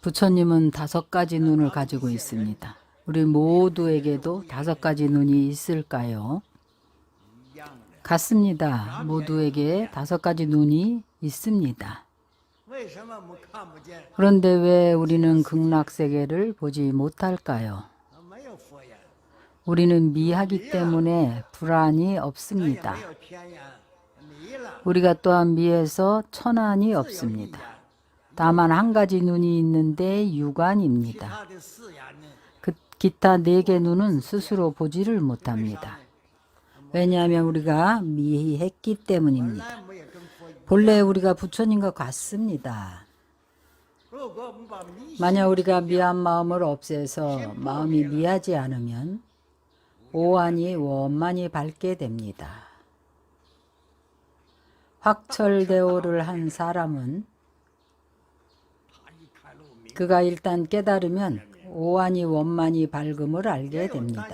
부처님은 다섯 가지 눈을 가지고 있습니다. 우리 모두에게도 다섯 가지 눈이 있을까요? 같습니다. 모두에게 다섯 가지 눈이 있습니다. 그런데 왜 우리는 극락세계를 보지 못할까요? 우리는 미하기 때문에 불안이 없습니다. 우리가 또한 미에서 천안이 없습니다. 다만 한 가지 눈이 있는데 육안입니다. 그 기타 네 개 눈은 스스로 보지를 못합니다. 왜냐하면 우리가 미했기 때문입니다. 본래 우리가 부처님과 같습니다. 만약 우리가 미한 마음을 없애서 마음이 미하지 않으면 오한이 원만히 밝게 됩니다. 확철대오를 한 사람은 그가 일단 깨달으면 오한이 원만이 밝음을 알게 됩니다.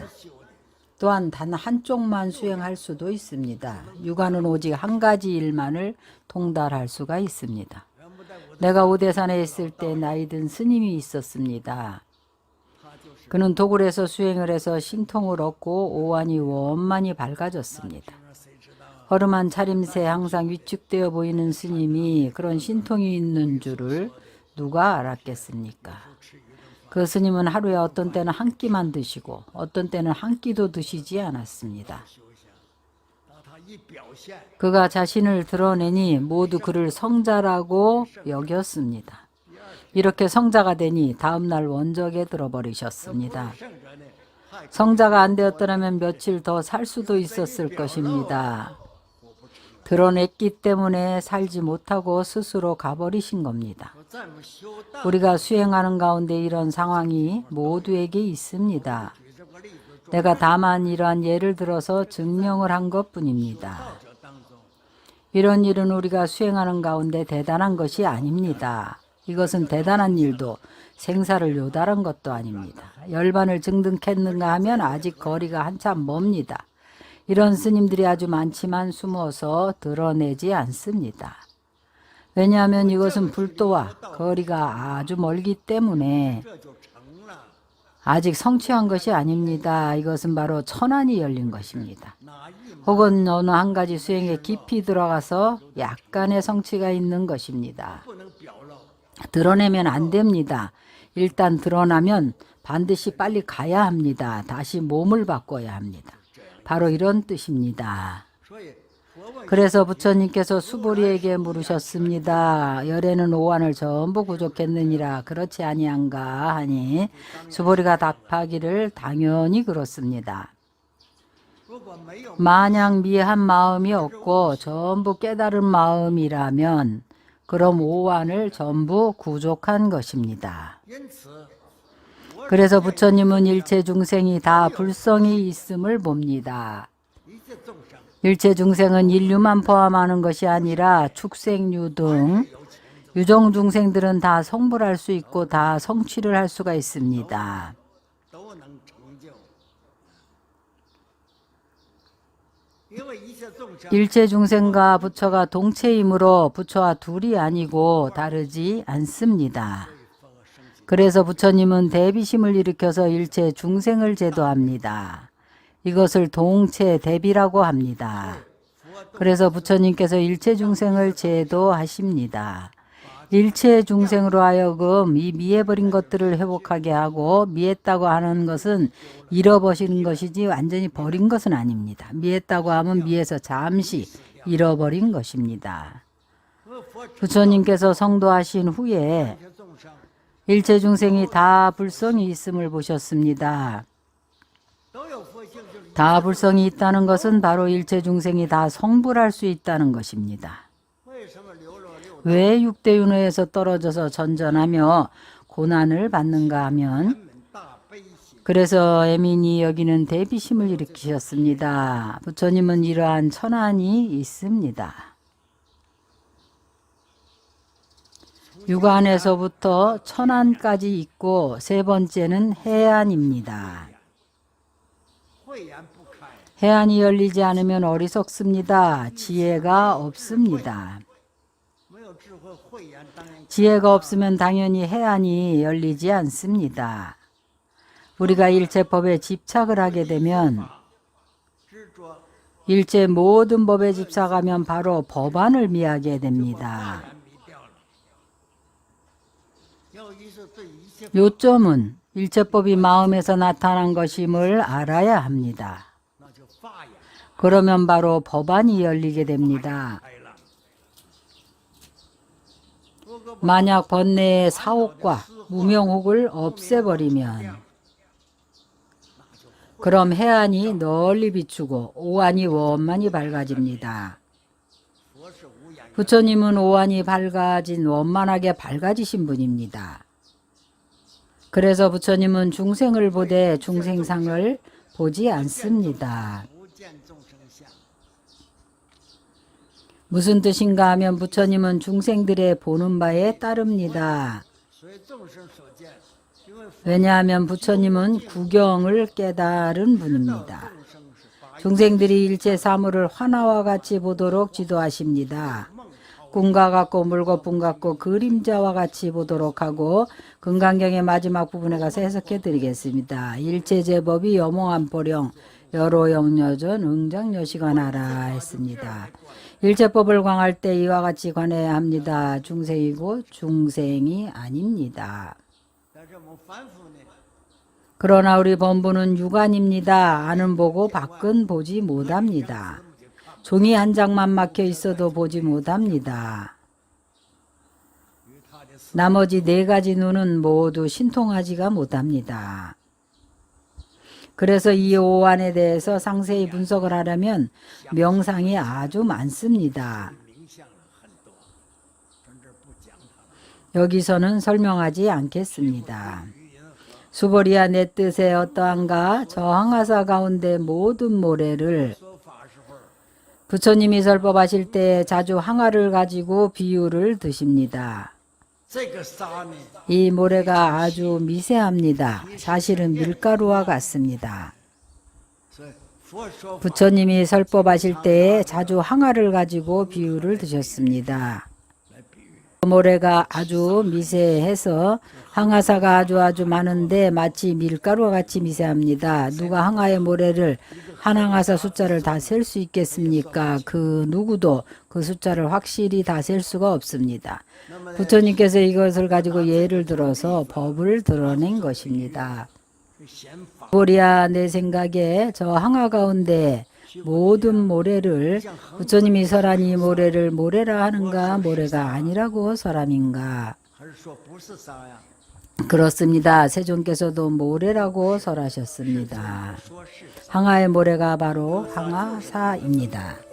또한 단 한쪽만 수행할 수도 있습니다. 육안은 오직 한 가지 일만을 통달할 수가 있습니다. 내가 오대산에 있을 때 나이 든 스님이 있었습니다. 그는 도굴에서 수행을 해서 신통을 얻고 오한이 원만히 밝아졌습니다. 허름한 차림새 항상 위축되어 보이는 스님이 그런 신통이 있는 줄을 누가 알았겠습니까? 그 스님은 하루에 어떤 때는 한 끼만 드시고 어떤 때는 한 끼도 드시지 않았습니다. 그가 자신을 드러내니 모두 그를 성자라고 여겼습니다. 이렇게 성자가 되니 다음날 원적에 들어버리셨습니다. 성자가 안 되었더라면 며칠 더 살 수도 있었을 것입니다. 드러냈기 때문에 살지 못하고 스스로 가버리신 겁니다. 우리가 수행하는 가운데 이런 상황이 모두에게 있습니다. 내가 다만 이러한 예를 들어서 증명을 한 것뿐입니다. 이런 일은 우리가 수행하는 가운데 대단한 것이 아닙니다. 이것은 대단한 일도 생사를 요달한 것도 아닙니다. 열반을 증등했는가 하면 아직 거리가 한참 멉니다. 이런 스님들이 아주 많지만 숨어서 드러내지 않습니다. 왜냐하면 이것은 불도와 거리가 아주 멀기 때문에 아직 성취한 것이 아닙니다. 이것은 바로 천안이 열린 것입니다. 혹은 어느 한 가지 수행에 깊이 들어가서 약간의 성취가 있는 것입니다. 드러내면 안 됩니다. 일단 드러나면 반드시 빨리 가야 합니다. 다시 몸을 바꿔야 합니다. 바로 이런 뜻입니다. 그래서 부처님께서 수보리에게 물으셨습니다. 열에는 오한을 전부 구족했느니라 그렇지 아니한가 하니 수보리가 답하기를 당연히 그렇습니다. 만약 미한 마음이 없고 전부 깨달은 마음이라면 그럼 오한을 전부 구족한 것입니다. 그래서 부처님은 일체 중생이 다 불성이 있음을 봅니다. 일체 중생은 인류만 포함하는 것이 아니라 축생류 등 유정 중생들은 다 성불할 수 있고 다 성취를 할 수가 있습니다. 일체 중생과 부처가 동체이므로 부처와 둘이 아니고 다르지 않습니다. 그래서 부처님은 대비심을 일으켜서 일체 중생을 제도합니다. 이것을 동체 대비라고 합니다. 그래서 부처님께서 일체 중생을 제도하십니다. 일체 중생으로 하여금 이 미해버린 것들을 회복하게 하고 미했다고 하는 것은 잃어버리는 것이지 완전히 버린 것은 아닙니다. 미했다고 하면 미해서 잠시 잃어버린 것입니다. 부처님께서 성도하신 후에 일체 중생이 다 불성이 있음을 보셨습니다. 다 불성이 있다는 것은 바로 일체 중생이 다 성불할 수 있다는 것입니다. 왜 육대윤회에서 떨어져서 전전하며 고난을 받는가 하면 그래서 애민이 여기는 대비심을 일으키셨습니다. 부처님은 이러한 천안이 있습니다. 육안에서부터 천안까지 있고 세 번째는 해안입니다. 해안이 열리지 않으면 어리석습니다. 지혜가 없습니다. 지혜가 없으면 당연히 해안이 열리지 않습니다. 우리가 일체법에 집착을 하게 되면 일체 모든 법에 집착하면 바로 법안을 미하게 됩니다. 요점은 일체법이 마음에서 나타난 것임을 알아야 합니다. 그러면 바로 법안이 열리게 됩니다. 만약 번뇌의 사옥과 무명혹을 없애버리면 그럼 해안이 널리 비추고 오한이 원만히 밝아집니다. 부처님은 오한이 밝아진 원만하게 밝아지신 분입니다. 그래서 부처님은 중생을 보되 중생상을 보지 않습니다. 무슨 뜻인가 하면 부처님은 중생들의 보는 바에 따릅니다. 왜냐하면 부처님은 구경을 깨달은 분입니다. 중생들이 일체 사물을 화나와 같이 보도록 지도하십니다. 꿈과 같고 물거품 같고 그림자와 같이 보도록 하고 금강경의 마지막 부분에 가서 해석해 드리겠습니다. 일체 제법이 여몽안포령 여로 영여전 응장여시관하라 했습니다. 일체법을 관할 때 이와 같이 관해야 합니다. 중생이고 중생이 아닙니다. 그러나 우리 범부는 육안입니다. 아는 보고 밖은 보지 못합니다. 종이 한 장만 막혀 있어도 보지 못합니다. 나머지 네 가지 눈은 모두 신통하지가 못합니다. 그래서 이 오한에 대해서 상세히 분석을 하려면 명상이 아주 많습니다. 여기서는 설명하지 않겠습니다. 수보리아 내 뜻에 어떠한가 저항하사 가운데 모든 모래를 부처님이 설법하실 때 자주 항아를 가지고 비유를 드십니다. 이 모래가 아주 미세합니다. 사실은 밀가루와 같습니다. 부처님이 설법하실 때 자주 항아를 가지고 비유를 드셨습니다. 모래가 아주 미세해서 항아사가 아주 아주 많은데 마치 밀가루와 같이 미세합니다. 누가 항아의 모래를 하나가사 숫자를 다 셀 수 있겠습니까? 그 누구도 그 숫자를 확실히 다 셀 수가 없습니다. 부처님께서 이것을 가지고 예를 들어서 법을 드러낸 것입니다. 보리야 내 생각에 저 항아 가운데 모든 모래를 부처님이 설하니 모래를 모래라 하는가 모래가 아니라고 설함인가 그렇습니다. 세종께서도 모래라고 설하셨습니다. 항아의 모래가 바로 항아사입니다.